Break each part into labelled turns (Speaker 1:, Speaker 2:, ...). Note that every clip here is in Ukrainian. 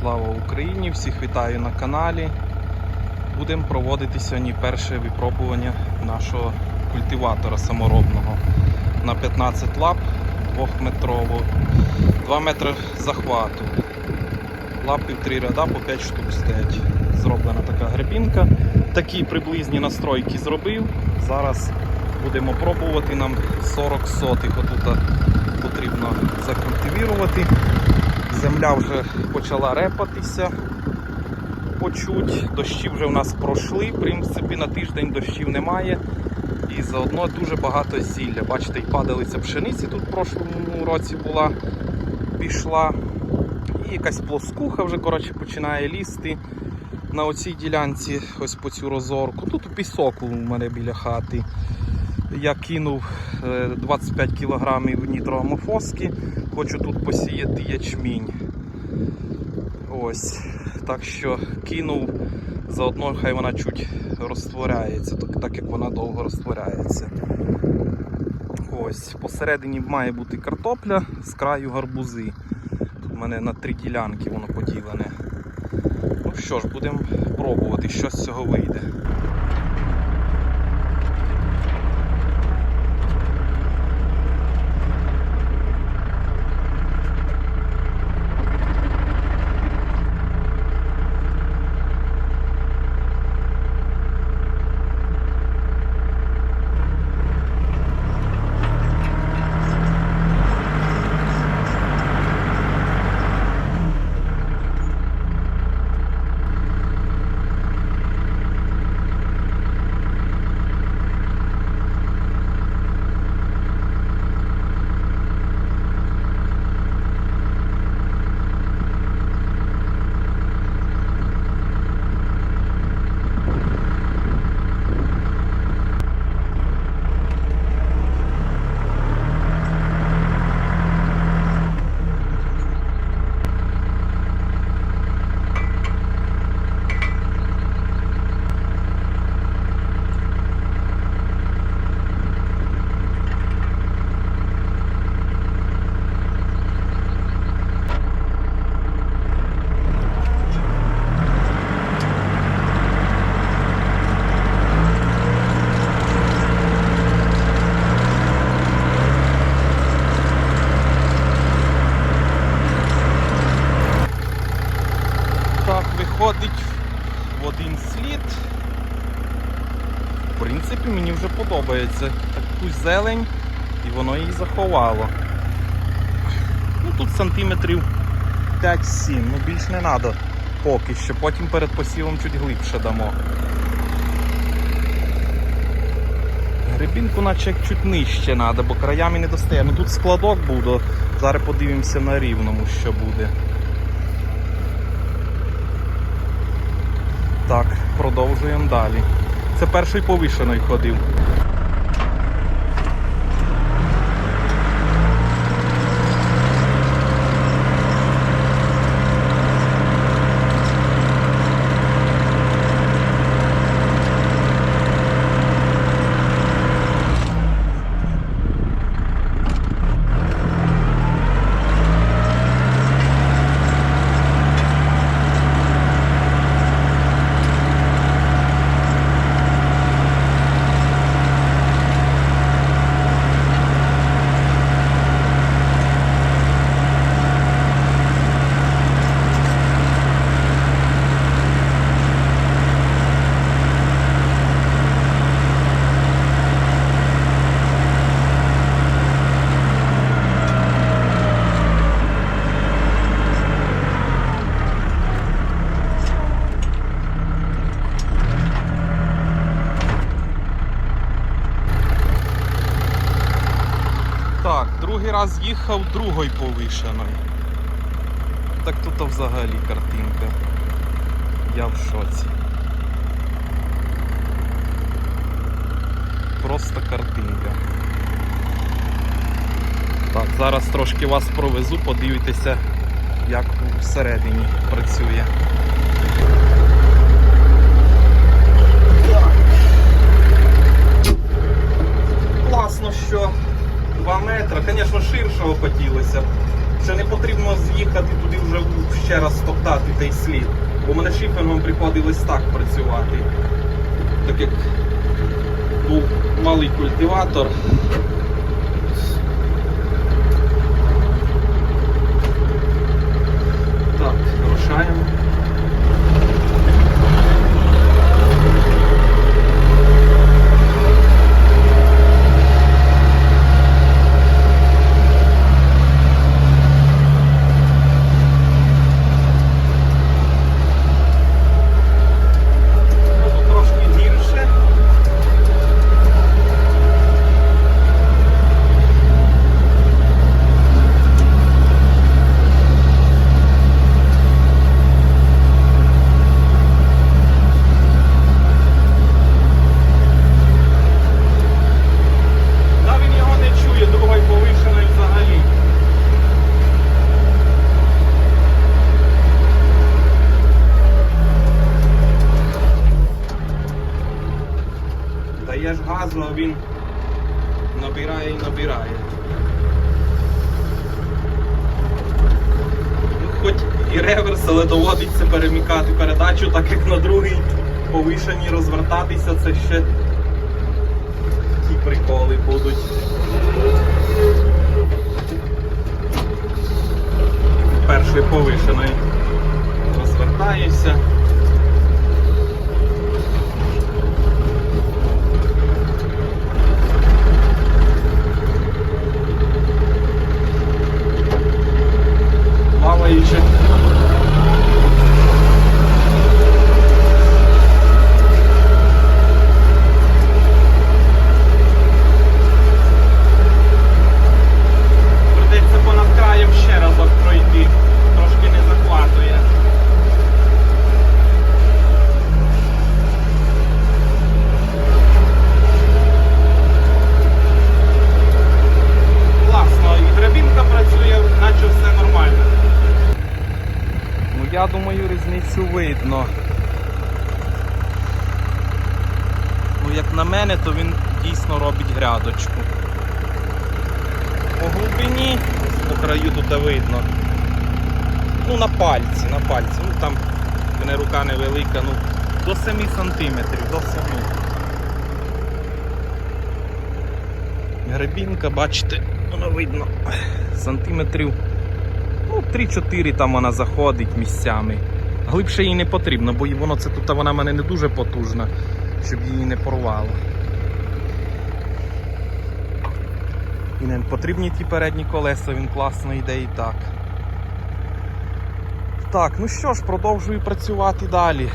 Speaker 1: Слава Україні! Всіх вітаю на каналі. Будемо проводити сьогодні перше випробування нашого культиватора саморобного на 15 лап 2-метрового, 2 метри захвату. Лапи в три ряда по 5 штук стоять. Зроблена така гребінка. Такі приблизні настройки зробив. Зараз будемо пробувати нам 40 сотих. Отут потрібно закультивувати. Земля вже почала репатися почуть. Дощі вже в нас пройшли. В принципі, на тиждень дощів немає. І заодно дуже багато зілля. Бачите, і падалиця пшениці тут в прошлому році була, пішла. І якась плоскуха вже коротше, починає лізти на оцій ділянці, ось по цю розорку. Тут пісок у мене біля хати. Я кинув е, 25 кг нітроамофоски, хочу тут посіяти ячмінь. Ось. Так що кинув, заодно хай вона чуть розтворяється, так, так як вона довго розтворяється. Ось, посередині має бути картопля, з краю гарбузи. Тут в мене на три ділянки воно поділене. Ну що ж, будемо пробувати, що з цього вийде. Так, виходить в один слід. В принципі, мені вже подобається. Таку зелень і воно її заховало. Ну тут сантиметрів 5-7, ну більш не треба поки що. Потім перед посівом чуть глибше дамо. Грибінку наче чуть нижче треба, бо краями не достає. Ну тут складок буде. Зараз подивимося на рівному, що буде. Так, продовжуємо далі. Це перший повишений ходив. Так, другий раз їхав другою повишеною. Так тут взагалі картинка. Я в шоці. Просто картинка. Так, зараз трошки вас провезу, подивитися, як всередині працює. Класно, що 2 метри. Звісно, ширшого хотілося б. що не потрібно з'їхати туди вже ще раз стоптати той слід. Бо мене шифінгом приходилось так працювати. Так як був малий культиватор. Так, рушаємо. Ну, тут трошки гірше. Та він його не чує, другий повишений взагалі. Даєш він набирає і набирає. Ну, хоч і реверс, але доводиться перемікати передачу, так як на другий повишеній розвертатися, це ще ті приколи будуть. Перший повишений розвертаєшся. Плаваючи. Придеться понад краєм ще разок пройти. Трошки не захватує. Класно, і драбінка працює, наче все нормально. Ну я думаю, різницю видно. Ну, як на мене, то він дійсно робить грядочку. По глибині, по краю тут видно. Ну, на пальці, на пальці. Ну там в мене рука невелика, ну до 7 сантиметрів, до 7. Гребінка, бачите, воно видно. Сантиметрів. Ну, 3-4 там вона заходить місцями. Глибше їй не потрібно, бо воно це тут вона мене не дуже потужна, щоб її не порвало. І не потрібні ті передні колеса, він класно йде і так. Так, ну що ж, продовжую працювати далі.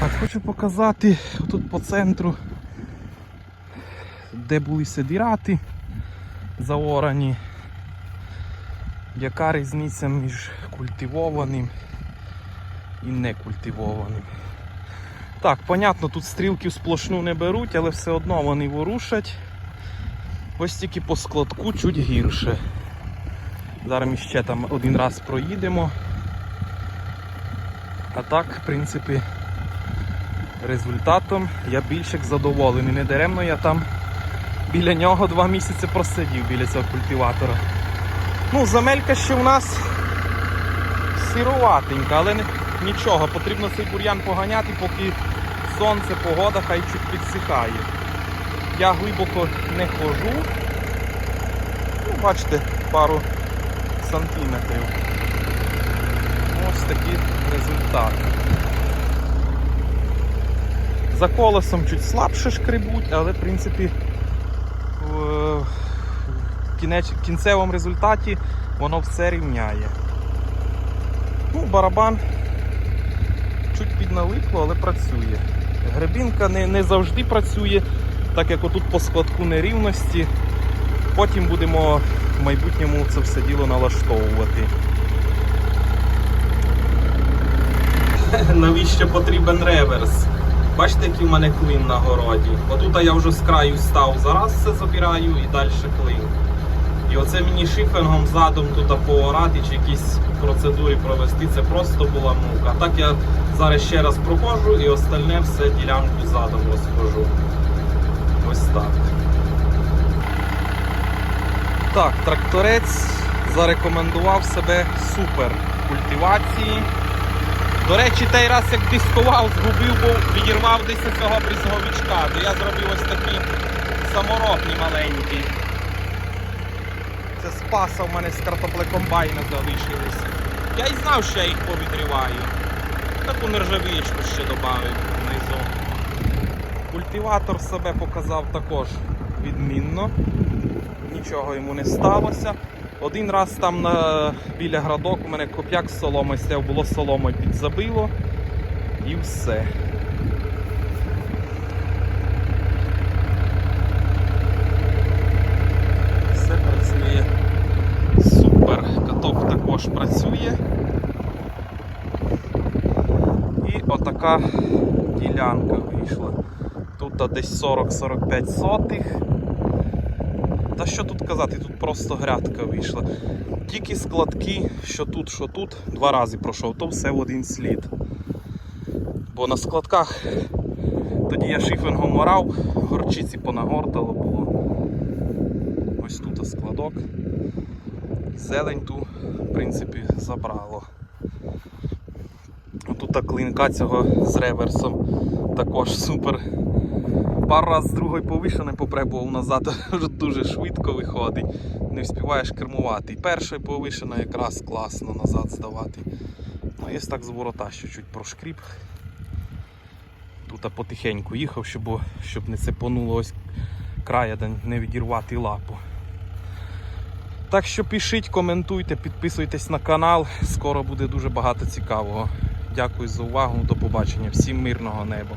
Speaker 1: Так, хочу показати тут по центру, де були сидірати заорані. Яка різниця між культивованим і некультивованим. Так, понятно, тут стрілки сплошну не беруть, але все одно вони ворушать. Ось тільки по складку чуть гірше. Зараз ми ще там один раз проїдемо. А так, в принципі, результатом я більш як задоволений. Не даремно я там біля нього два місяці просидів біля цього культиватора. Ну, земелька ще в нас сіруватенька, але нічого, потрібно цей бур'ян поганяти, поки сонце, погода хай чуть підсихає. Я глибоко не хожу. Ну, бачите, пару сантиметрів. Ось такі результати. За колесом чуть слабше шкребуть, але в принципі в кінцевому результаті воно все рівняє. Ну, барабан чуть підналипло, але працює. Гребінка не, не завжди працює, так як отут по складку нерівності. Потім будемо в майбутньому це все діло налаштовувати. Навіщо потрібен реверс? Бачите, який в мене клин на городі. Отут я вже з краю став, зараз все забираю і далі клин. І оце мені шифингом задом туди поорати чи якісь процедури провести, це просто була мука. Так я зараз ще раз проходжу і остальне все ділянку задом розхожу. Ось так. Так, тракторець зарекомендував себе супер культивації. До речі, той раз як дискував, згубив, бо відірвав десь цього брізговичка, то я зробив ось такий саморобний маленький. Це спаса в мене з картоплекомбайна залишилися. Я й знав, що я їх повідриваю. Таку нержавіючку ще додав внизу. Культиватор себе показав також відмінно. Нічого йому не сталося. Один раз там на, біля градок у мене коп'як з соломи стяв, було соломою підзабило і все. Все працює супер. Каток також працює. І отака ділянка вийшла. Тут десь 40-45 сотих. Та що тут казати, тут просто грядка вийшла. Тільки складки, що тут, що тут, два рази пройшов, то все в один слід. Бо на складках тоді я шифінгом орав, горчиці понагортало було. Ось тут складок. Зелень ту, в принципі, забрало. Тут клинка цього з реверсом також супер. Пару раз з другої повишеної попребував назад, дуже швидко виходить, не встигаєш кермувати. І першою повишена якраз класно назад здавати. Ну, є так з ворота, чуть прошкріп. Тут потихеньку їхав, щоб, щоб не цепонуло ось края, не відірвати лапу. Так що пишіть, коментуйте, підписуйтесь на канал, скоро буде дуже багато цікавого. Дякую за увагу, до побачення, всім мирного неба.